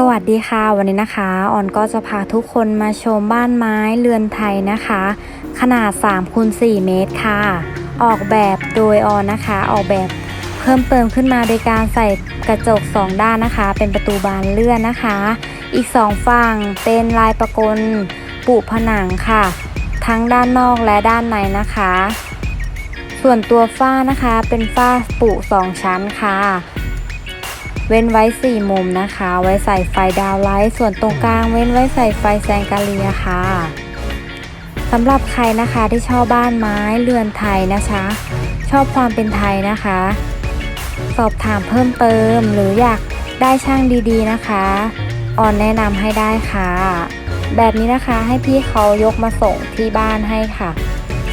สวัสดีค่ะวันนี้นะคะออนก็จะพาทุกคนมาชมบ้านไม้เรือนไทยนะคะ ขนาด3คูณ4เมตรค่ะ ออกแบบโดยออนนะคะ ออกแบบเพิ่มเติมขึ้นมาโดยการใส่กระจก 2 ด้านนะคะ เป็นประตูบานเลื่อนนะคะ อีก 2 ฝั่งเป็นลายประกลปุผนังค่ะ ทั้งด้านนอกและด้านในนะคะ ส่วนตัวฝ้านะคะเป็นฝ้าปุ2ชั้นค่ะ เว้นไว้ 4 มุมนะคะ ไว้ใส่ไฟดาวไลท์ ส่วนตรงกลางเว้นไว้ใส่ไฟแซงกาเลียค่ะสำหรับใครนะคะที่ชอบบ้านไม้เรือนไทยนะคะ ชอบความเป็นไทยนะคะ สอบถามเพิ่มเติมหรืออยากได้ช่างดีๆนะคะออนแนะนำให้ได้ค่ะ แบบนี้นะคะให้พี่เขายกมาส่งที่บ้านให้ค่ะ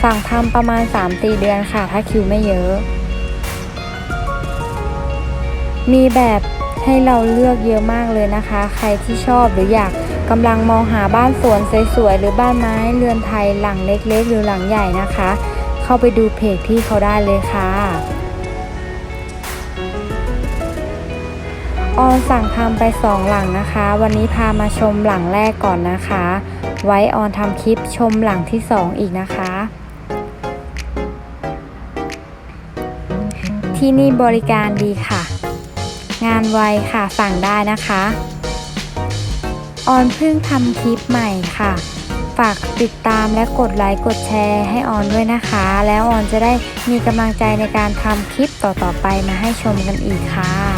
สั่งทำประมาณ 3-4 เดือนค่ะ ถ้าคิวไม่เยอะ มีแบบให้เราเลือกเยอะมากเลยนะคะ ใครที่ชอบหรืออยากกำลังมองหาบ้านสวนสวยๆหรือบ้านไม้เรือนไทยหลังเล็กๆ หรือหลังใหญ่นะคะ เข้าไปดูเพจพี่เขาได้เลยค่ะออนสั่งทำไปสองหลังนะคะ วันนี้พามาชมหลังแรกก่อนนะคะ ไว้ออนทำคลิปชมหลังที่สองอีกนะคะ ที่นี่บริการดีค่ะ งานไวค่ะสั่งได้นะคะ ออนเพิ่งทำคลิปใหม่ค่ะ ฝากติดตามและกดไลค์กดแชร์ให้ออนด้วยนะคะ แล้วออนจะได้มีกำลังใจในการทำคลิปต่อๆไปมาให้ชมกันอีกค่ะ